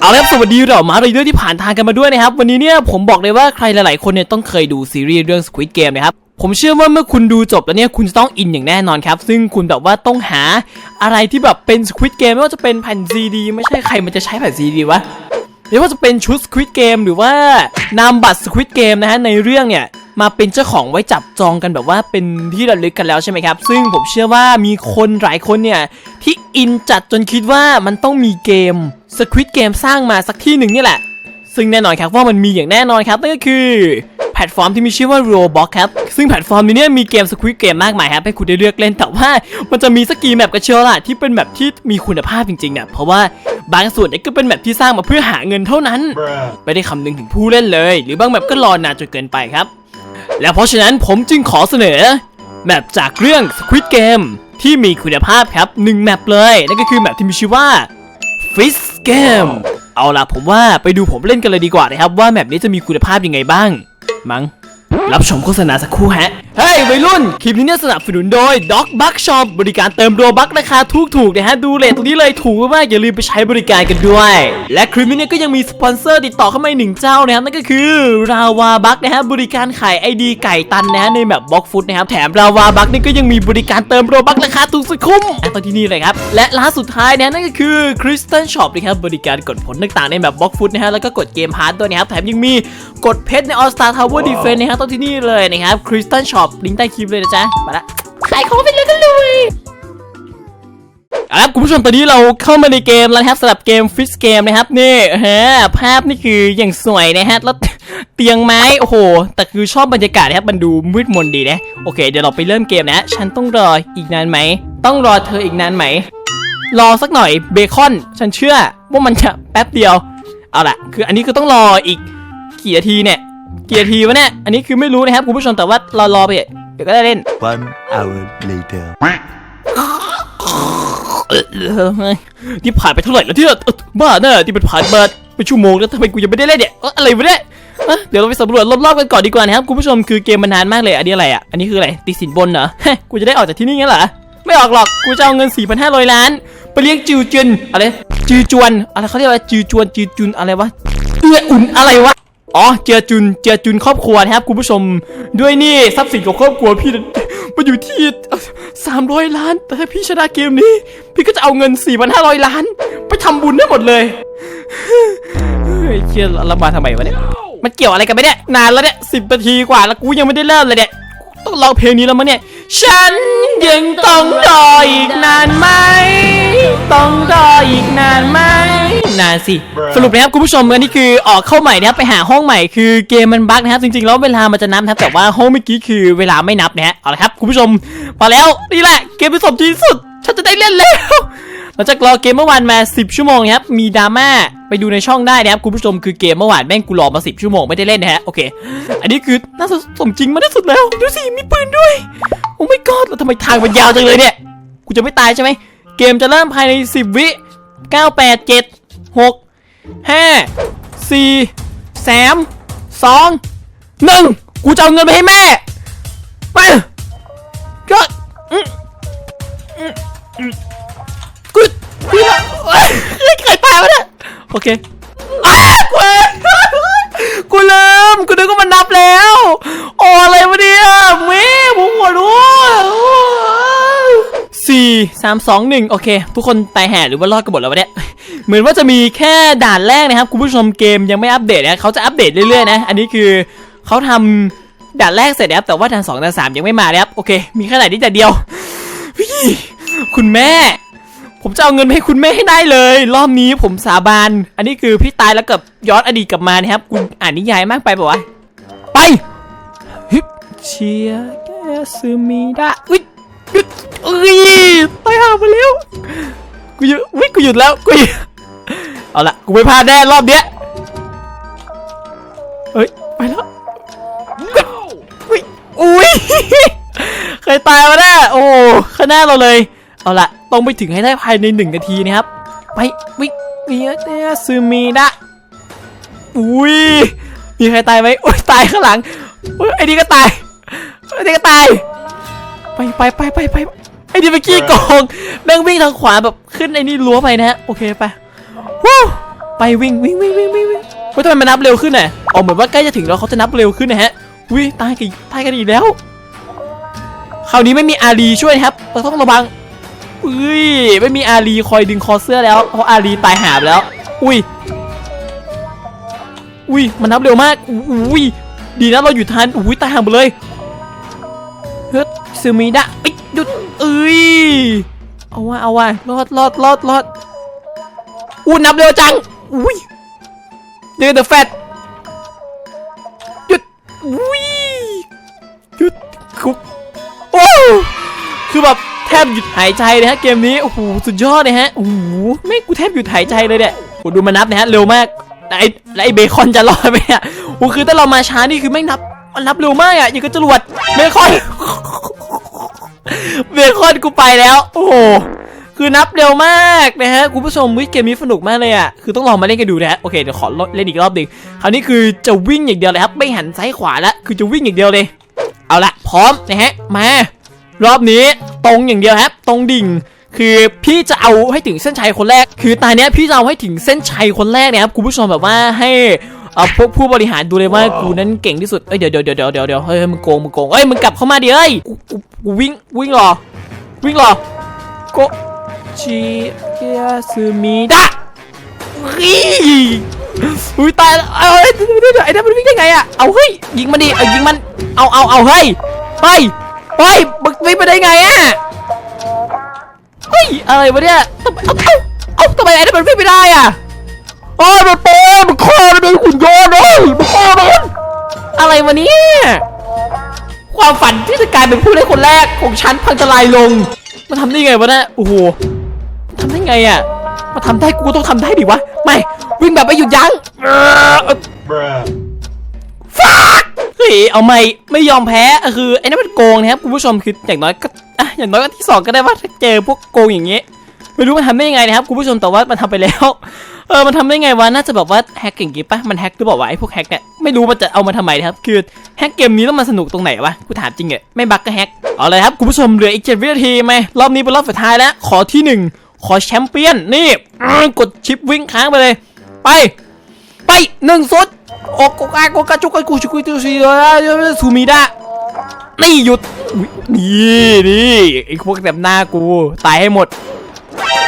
เอาละครับสวัสดีเรามาเรื่อยที่ผ่านทางกันมาด้วยนะครับ วันนี้เนี่ยผมบอกเลยว่าใครหลายๆ คนเนี่ยต้องเคยดูซีรีส์เรื่อง Squid Game นะครับ ผมเชื่อว่าเมื่อคุณดูจบแล้วเนี่ยคุณจะต้องอินอย่างแน่นอนครับ ซึ่งคุณแบบว่าต้องหาอะไรที่แบบเป็น Squid Game ไม่ว่าจะเป็นแผ่นซีดีไม่ใช่ใครมันจะใช้แผ่นซีดีวะไม่ว่าจะเป็นชุด Squid Game หรือว่านามบัตร Squid Game นะฮะในเรื่องเนี่ย มาเป็นเจ้าของไว้จับจองกันแบบว่าเป็นที่ระลึกกันแล้วใช่ไหมครับ ซึ่งผมเชื่อว่ามีคนหลายคนเนี่ยที่อินจัดจนคิดว่ามันต้องมีเกม Squid Game สร้างมาสักที่หนึ่งนี่แหละ ซึ่งแน่นอนครับว่ามันมีอย่างแน่นอนครับนั่นก็คือแพลตฟอร์มที่มีชื่อว่า Roblox ครับ ซึ่งแพลตฟอร์มนี้เนี่ยมีเกม Squid Game มากมายครับ ให้คุณได้เลือกเล่น แต่ว่ามันจะมีสกีแมปกันเชียวล่ะที่เป็นแบบที่มีคุณภาพจริงๆเนี่ยเพราะว่าบางส่วนเนี่ยก็เป็นแบบที่สร้างมาเพื่อหาเงินเท่านั้น ไม่ได้คำนึงถึงผู้เล่นเลย หรือบางแมปก็รอนานจนเกินไปครับ และเพราะฉะนั้นผมจึงขอเสนอ แมปจากเรื่อง Squid Game ที่มีคุณภาพครับหนึ่งแมปเลย นั่นก็คือแมปที่มีชื่อว่า Fish Game เอาล่ะผมว่าไปดูผมเล่นกันเลยดีกว่านะครับ ว่าแมปนี้จะมีคุณภาพยังไงบ้าง มั้ง รับชมโฆษณาสักครู่ฮะ เฮ้ยวัยรุ่น คลิปนี้เนี่ยสนับสนุนโดย Dog Buck Shop บริการเติมโรบักราคาถูกถูกๆนะฮะ ดูเลทตรงนี้เลยถูกมากอย่าลืมไปใช้บริการกันด้วย และคลิปนี้เนี่ยก็ยังมีสปอนเซอร์ติดต่อเข้ามาหนึ่งเจ้านะครับนั่นก็คือราวาบักนะฮะบริการขายไอดีไก่ตันนะฮะในแบบบล็อกฟุตนะครับแถมราวาบักนี่ก็ยังมีบริการเติมโรบักราคาถูกสุดคุ้มอะตอนที่นี่เลยครับและร้านสุดท้ายนะนั่นก็คือ Crystal Shop นะครับบริการกดผลต่างๆในแบบบล็อกฟุตนะฮะแล้วก็กดเกมพาร์ทด้วยนะครับแถมยังมี กดเพชรใน All Star Tower Defense นะฮะตอนที่นี่เลยนะครับ Crystal Shop ลิงก์ใต้คลิปเลยนะจ๊ะมาละขายของไปเลยกันเลยเอาละครับคุณผู้ชมตอนนี้เราเข้ามาในเกมแล้วนะครับสำหรับเกม Fish Game นะครับนี่ฮะภาพนี่คืออย่างสวยนะฮะแล้วเตียงไม้โอ้โห แต่คือชอบบรรยากาศนะครับมันดูมืดมนดีนะโอเคเดี๋ยวเราไปเริ่มเกมนะ ฉันต้องรออีกนานไหม ต้องรอเธออีกนานไหม รอสักหน่อยเบคอน ฉันเชื่อว่ามันจะแป๊บเดียว เอาล่ะคืออันนี้คือต้องรออีก กี่นาทีเนี่ยกี่นาทีวะเนี่ยอันนี้คือไม่รู้นะครับคุณผู้ชมแต่ว่ารอรอไปเดี๋ยวก็ได้เล่น One hour later. เออเออเฮ้ยนี่ผ่านไปเท่าไหร่แล้วที่เออบ้าเนอะที่มันผ่านมาเป็นชั่วโมงแล้วทำไมกูยังไม่ได้เล่นเนี่ยเอ้ออะไรวะเนี่ยเอ้อเดี๋ยวเราไปสำรวจรอบๆกันก่อนดีกว่านะครับคุณผู้ชมคือเกมมันนานมากเลยอันนี้อะไรอะอันนี้คืออะไรติดสินบนเหรอเฮ้ยกูจะได้ออกจากที่นี่งั้นเหรอไม่ออกหรอกกูจะเอาเงิน 4,500 ล้าน ไปเลี้ยงจิวจุนอะไรจือจวนอะไรเขาเรียกว่าจือจวนจือจุนอะไรวะเอื้ออุ่นอะไรวะ อ๋อเจือจุนเจือจุนครอบครัวนะครับคุณผู้ชม ด้วยนี่ทรัพย์สินของครอบครัวพี่มันอยู่ที่ 300 ล้าน แต่ถ้าพี่ชนะเกมนี้ พี่ก็จะเอาเงิน 4,500 ล้าน ไปทำบุญได้หมดเลยเฮ้ยเชี่ยเรามาทำไมวะเนี่ย มันเกี่ยวอะไรกันไหมเนี่ย นานแล้วเนี่ยสิบนาทีกว่าแล้วกูยังไม่ได้เริ่มเลยเนี่ยต้องร้องเพลงนี้แล้วมั้งเนี่ย ฉันยังต้องรออีกนานไหม ต้องรออีกนานไหม นานสิ สรุปนะครับคุณผู้ชมอันนี้คือออกเข้าใหม่นะครับไปหาห้องใหม่คือเกมมันบั๊กนะครับจริงๆแล้วเวลามันจะนับนะครับแต่ว่าห้องเมื่อกี้คือเวลาไม่นับนะฮะเอาละครับคุณผู้ชมมาแล้วนี่แหละเกมที่สมจริงที่สุดฉันจะได้เล่นแล้วหลังจากรอเกมเมื่อวานมา 10 ชั่วโมงนะครับมีดราม่าไปดูในช่องได้นะครับคุณผู้ชมคือเกมเมื่อวานแม่งกูรอมา 10 ชั่วโมงไม่ได้เล่นนะฮะโอเค อันนี้คือน่าจะสมจริงมากที่สุดแล้วดูสิมีปืนด้วยโอ้ไม่กอดแล้วทำไมทางมันยาวจังเลยเนี่ยกูจะไม่ตายใช่ไหมเกมจะเริ่มภายใน 10 วิ 9 8 7 6 5 4 3 2 1กูจะเอาเงินไปให้แม่ไปก็อืมกูพี่ละเอ้ยใครตายวะเนี่ยโอเคกูเองกูลืมกูนึกว่ามันนับแล้วโอ้อะไรวะเนี่ยเม่ผมหัวรู้สี่สามสองหนึ่งโอเค ทุกคนตายแห่หรือว่ารอดกันหมดแล้ววะเนี่ย เหมือนว่าจะมีแค่ด่านแรกนะครับคุณผู้ชมเกมยังไม่อัปเดตนะเขาจะอัปเดตเรื่อยๆนะอันนี้คือเขาทำด่านแรกเสร็จแล้วแต่ว่าด่านสองด่านสามยังไม่มานะครับโอเค มีแค่ไหนที่แต่เดียวพี่คุณแม่ ผมจะเอาเงินไปให้คุณแม่ให้ได้เลย รอบนี้ผมสาบาน อันนี้คือพี่ตายแล้วกับย้อนอดีตกลับมานะครับคุณอ่านนิยายมากไปปะวะไปฮึเชียแกซึมีดะอุ้ยหยุดเอ้ยตายหามาแล้วกูหยุดอุ้ยกูหยุดแล้วกูหยุด เอาละกูไม่พลาดแน่รอบเนี้ยเฮ้ยไปแล้วอุ้ยอุ้ยใครตายวะเนี่ยโอ้ข้างหน้าเราเลย เอาละต้องไปถึงให้ได้ภายในหนึ่งนาทีนะครับ ไปวิเนียเนี่ยซูมีดะอุ้ยมีใครตายไหมโอ้ยตายข้างหลังโอ้ยไอ้นี่ก็ตายไอ้นี่ก็ตาย ไปไปไปไปไปไอ้นี่เมื่อกี้โกงแม่งวิ่งทางขวาแบบขึ้นไอ้นี่รั้วไปนะฮะโอเคไป วู้ไปวิ่งวิ่งวิ่งวิ่งวิ่งวิ่งเฮ้ยทำไมมันนับเร็วขึ้นน่ะอ๋อเหมือนว่าใกล้จะถึงแล้วเขาจะนับเร็วขึ้นนะฮะวิตายกันตายกันอีกแล้ว คราวนี้ไม่มีอารีช่วยนะครับเราต้องระวังอุ้ยไม่มีอารีคอยดึงคอเสื้อแล้วเพราะอารีตายหาไปแล้ว อุ้ยอุ้ยมันนับเร็วมากอุ้ยดีนะเราอยู่ทันอุ้ยตายห่าหมดเลยเฮ้ยซูมิดะเอ้ยหยุดเอ้ยเอาว่าเอาว่ารอดรอดรอดรอด อู้นับเร็วจังอุ้ยเดินเดอะแฟตหยุดอุ้ยหยุดคุกโอ้คือแบบแทบหยุดหายใจเลยฮะเกมนี้โอ้โหสุดยอดเลยฮะโอ้โหไม่งกูแทบหยุดหายใจเลยเนี่ยโอ้ดูมานับนะฮะเร็วมากแล้วไอ้ไอ้เบคอนจะรอดไหมเนี่ยโอ้คือถ้าเรามาช้านี่คือไม่งนับมันนับเร็วมากอะอย่างกับจรวดเบคอนเบคอนกูไปแล้ว โอ้โห คือนับเร็วมากนะฮะคุณผู้ชมวิเกมนี้สนุกมากเลยอะคือต้องลองมาเล่นกันดูนะฮะโอเคเดี๋ยวขอเล่นอีกรอบหนึ่งคราวนี้คือจะวิ่งอย่างเดียวเลยครับไม่หันซ้ายขวาแล้วคือจะวิ่งอย่างเดียวเลย เอาละพร้อมนะฮะมารอบนี้ตรงอย่างเดียวครับ ตรงดิ่ง คือพี่จะเอาให้ถึงเส้นชัยคนแรก คือตอนเนี้ยพี่จะเอาให้ถึงเส้นชัยคนแรกนะครับคุณผู้ชมแบบว่าให้เอ่อพวกผู้บริหารดูเลยว่ากูนั้นเก่งที่สุดเอ้ยเดี๋ยวเดี๋ยวเดี๋ยวเดี๋ยวเดี๋ยวเดี๋ยวเฮ้ยมึงโกงมึงโกงเอ้ยมึงกลับเข้ามาดิเอ้ยกูกูกูวิ่งวิ่งเหรอ วิ่งเหรอโก ชิเกียซึมิดะอีอุ้ยตายแล้วเอาเอ้ยเดี๋ยวเดี๋ยวเดี๋ยวไอ้นั่นมันวิ่งได้ไงอะเอาเฮ้ยยิงมันดิเอายิงมันเอาเอาเอาเฮ้ยเฮ้ยเฮ้ยมึงวิ่งไปได้ไงอะเฮ้ยอะไรวะเนี่ยทำไมเอาเอาเอาทำไมไอ้นั่นมันวิ่งไม่ได้อะโอ้ยมันโป้มันคอมันโดนขุนโยนเลยมันคอมันอะไรวะเนี่ยความฝันที่จะกลายเป็นผู้เล่นคนแรกของฉันพังทลายลงมันทำได้ไงวะเนี่ยโอ้โห ไงอะมาทำได้กูต้องทำได้ดิวะ ไม่ วิ่งแบบไม่หยุดยั้งเออ Bruh. เฮ้ยเอาไม่ไม่ยอมแพ้คือไอ้นั่นมันโกงนะครับคุณผู้ชมคืออย่างน้อยก็อะอย่างน้อยก็ที่สองก็ได้ว่าถ้าเจอพวกโกงอย่างเงี้ยไม่รู้มันทำได้ยังไงนะครับคุณผู้ชมแต่ว่ามันทำไปแล้วเออมันทำได้ไงวะน่าจะแบบว่าแฮกเก่งกิ๊ปะมันแฮกหรือเปล่าวะไอ้พวกแฮกเนี่ยไม่รู้มันจะเอามาทำไมนะครับคือแฮกเกมนี้แล้วมันสนุกตรงไหนวะกูถามจริงเหรอไม่บักก็แฮกเอาเลยครับคุณผู้ชมเหลืออีกเจ็ดวินาทีไหมรอบนี้เป็นรอบสุดท้ายแล้วขอที่หนึ่ง ขอแชมเปี้ยนนี่อืมกดชิปวิ่งค้างไปเลย ไปไปหนึ่งสุดโอกกาโกกาจุกกูชุกุตุชิโดะซูมิดะนี่หยุดอุ๊ยนี่นี่ไอ้พวกแบบหน้ากูตายให้หมด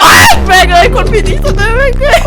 อ้าวแม่งเลยคนผิดที่สุดเลยแม่งเลย